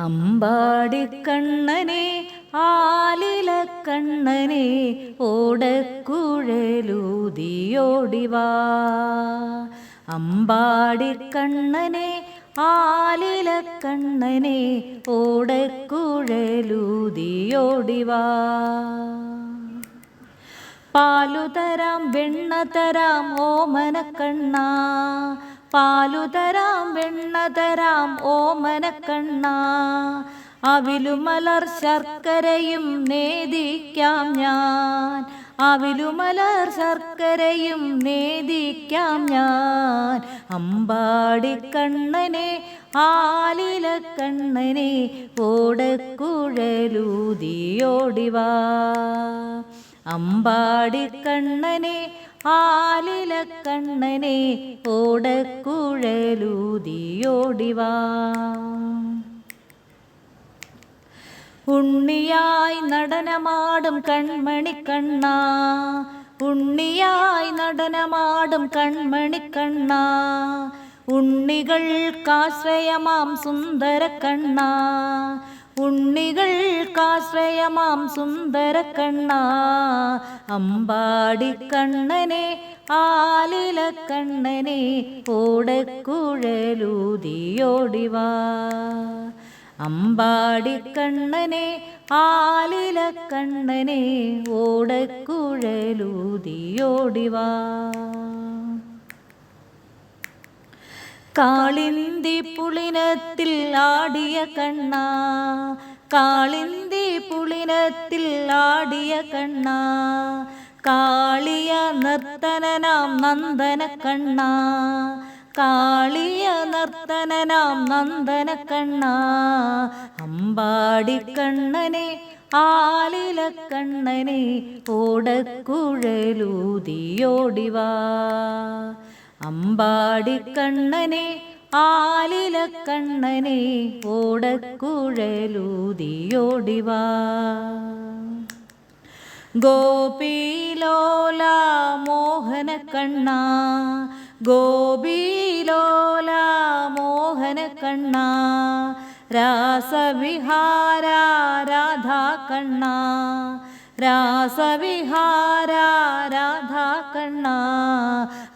അമ്പാടിക്കണ്ണനെ ആലിലക്കണ്ണനെ ഓടക്കുഴലൂതിയോടിവാ. അമ്പാടിക്കണ്ണനെ ആലിലക്കണ്ണനെ ഓടക്കുഴലൂതിയോടിവാ. പാലുതരാം വെണ്ണ തരാം ഓമനക്കണ്ണ. പാലുതരാം വെണ്ണ തരാം ഓമനക്കണ്ണ. അവിലുമലർ ശർക്കരയും നേദിക്കാം ഞാൻ. അവിലുമലർ ശർക്കരയും നേദിക്കാം ഞാൻ. അമ്പാടിക്കണ്ണനെ ആലിലക്കണ്ണനെ ഓടക്കുഴലൂതിയോടിവാ. അമ്പാടിക്കണ്ണനെ ആലിലക്കണ്ണനെ ഓടക്കുഴലൂതിയോടിവാ. ഉണ്ണിയായി നടനമാടും കൺമണി കണ്ണ. ഉണ്ണിയായി നടനമാടും കൺമണി കണ്ണ. ഉണ്ണികൾക്കാശ്രയമാം സുന്ദര കണ്ണ. ഉണ്ണികൾക്കാശ്രയമാം സുന്ദര കണ്ണ. അമ്പാടിക്കണ്ണനെ ആലിലക്കണ്ണനെ ഓടക്കുഴലൂതിയോടിവാ. അമ്പാടിക്കണ്ണനെ ആലിലക്കണ്ണനെ ഓടക്കുഴലൂതിയോടിവാ. കാളിന്തി പുളിനത്തിൽ ആടിയ കണ്ണ. കാളിന്തി പുളിനത്തിൽ ആടിയ കണ്ണ. കാളിയ നർത്തനനാം നന്ദന കണ്ണ. കാളിയ നർത്തനനാം നന്ദന കണ്ണ. അമ്പാടിക്കണ്ണനെ ആലിലക്കണ്ണനെ ഓടക്കുഴലൂതിയോടിവാ. അമ്പാടിക്കണ്ണനെ ആലിലക്കണ്ണനെ ഓടക്കുഴലൂതിയോടിവാ. ഗോപീലോല മോഹന കണ്ണ ഗോപീലോല മോഹന കണ്ണ രാസവിഹാര രാധാ കണ്ണ രാസവിഹാര രാധാ കണ്ണ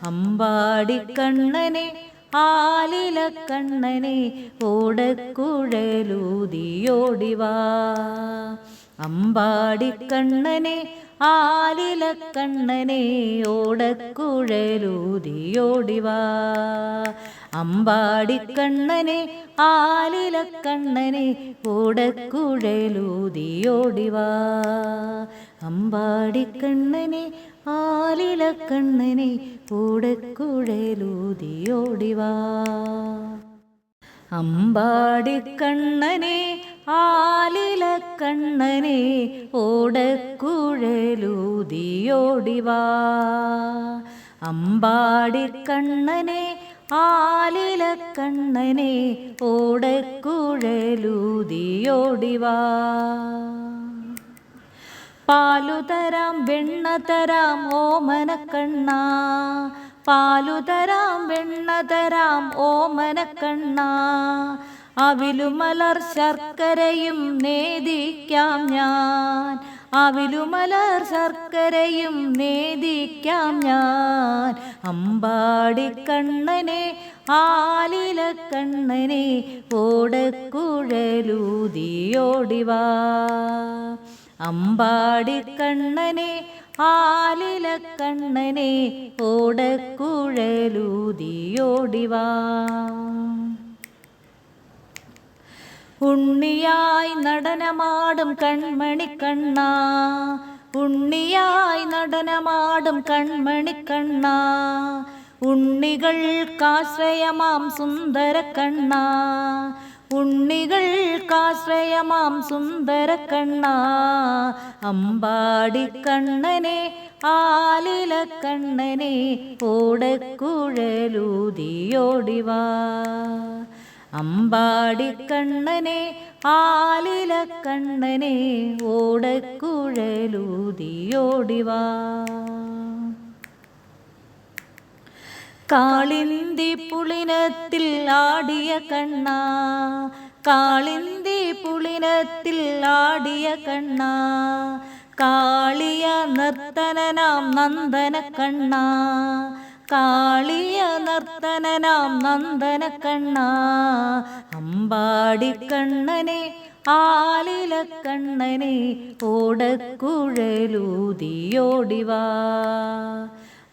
അമ്പാടിക്കണ്ണനെ ആലിലക്കണ്ണനെ ഓടക്കുഴലൂതിയോടിവാ. അമ്പാടിക്കണ്ണനെ ആലിലക്കണ്ണനെ ഓടക്കുഴലൂതിയോടിവാ അമ്പാടിക്കണ്ണനെ ആലിലക്കണ്ണനെ ഓടക്കുഴലൂതിയോടിവാ അമ്പാടിക്കണ്ണനെ ആലിലക്കണ്ണനെ ഓടക്കുഴലൂതിയോടിവാ അമ്പാടിക്കണ്ണനെ ആലിലക്കണ്ണനെ ഓടക്കുഴലൂതിയോടിവാ. അമ്പാടിക്കണ്ണനെ ആലിലക്കണ്ണനെ ഓടക്കുഴലൂതിയോടിവാ. പാലുതരാം വെണ്ണ തരാം ഓമനക്കണ്ണ. പാലുതരാം വെണ്ണ തരാം ഓമനക്കണ്ണ. അവിലുമലർ ശർക്കരയും നേദിക്കാം ഞാൻ. അവിലുമലർ ശർക്കരയും നേദിക്കാം ഞാൻ. അമ്പാടിക്കണ്ണനെ ആലിലക്കണ്ണനെ ഓടക്കുഴലൂതിയോടിവാ അമ്പാടിക്കണ്ണനെ ആലിലക്കണ്ണനെ ഓടക്കുഴലൂതിയോടിവാ ഉണ്ണിയായി നടനമാടും കൺമണി കണ്ണ. ഉണ്ണിയായി നടനമാടും കൺമണി കണ്ണ. ഉണ്ണികൾ കാശ്രയമാം സുന്ദര കണ്ണ. ഉണ്ണികൾക്കാശ്രയമാം സുന്ദര കണ്ണ. അമ്പാടി കണ്ണനെ ആലില കണ്ണനെ ഓടക്കുഴലൂതിയോടിവാ. അമ്പാടിക്കണ്ണനെ ആലിലക്കണ്ണനെ ഓടക്കുഴലൂതിയോടിവാ കാളിന്തി പുളിനത്തിൽ ആടിയ കണ്ണ കാളിന്തി പുളിനത്തിൽ ആടിയ കണ്ണ കാളിയ നർത്തനനാം നന്ദന കണ്ണ കാളിയ നർത്തനനാം നന്ദന കണ്ണ അമ്പാടിക്കണ്ണനെ ആലിലക്കണ്ണനെ ഓടക്കുഴലൂതിയോടിവാ.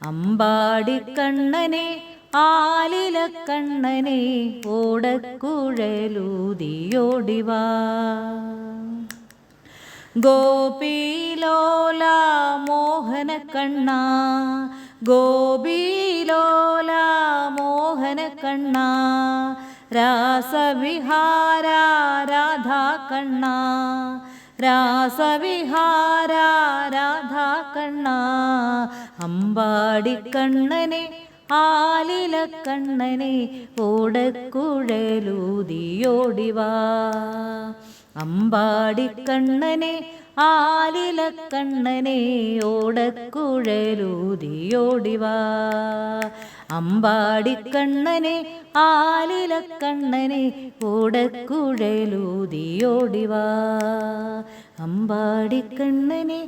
അമ്പാടിക്കണ്ണനെ ആലിലക്കണ്ണനെ ഓടക്കുഴലൂതിയോടിവാ. ഗോപീലോല മോഹന കണ്ണ ഗോപീലോല കണ്ണ. രാസവിഹാര രാധാ കണ്ണ. രാസവിഹാര രാധാ കണ്ണ. അമ്പാടിക്കണ്ണനെ ആലിലക്കണ്ണനെ ഓടക്കുഴലൂതിയോടിവാ. അമ്പാടിക്കണ്ണനെ ആലിലക്കണ്ണനെ ഓടക്കുഴലൂതിയോടിവാ അമ്പാടിക്കണ്ണനെ ആലിലക്കണ്ണനെ ഓടക്കുഴലൂതിയോടിവാ അമ്പാടിക്കണ്ണനെ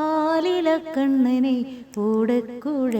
ആലിലക്കണ്ണനെ ഓടക്കുഴലൂതിയോടിവാ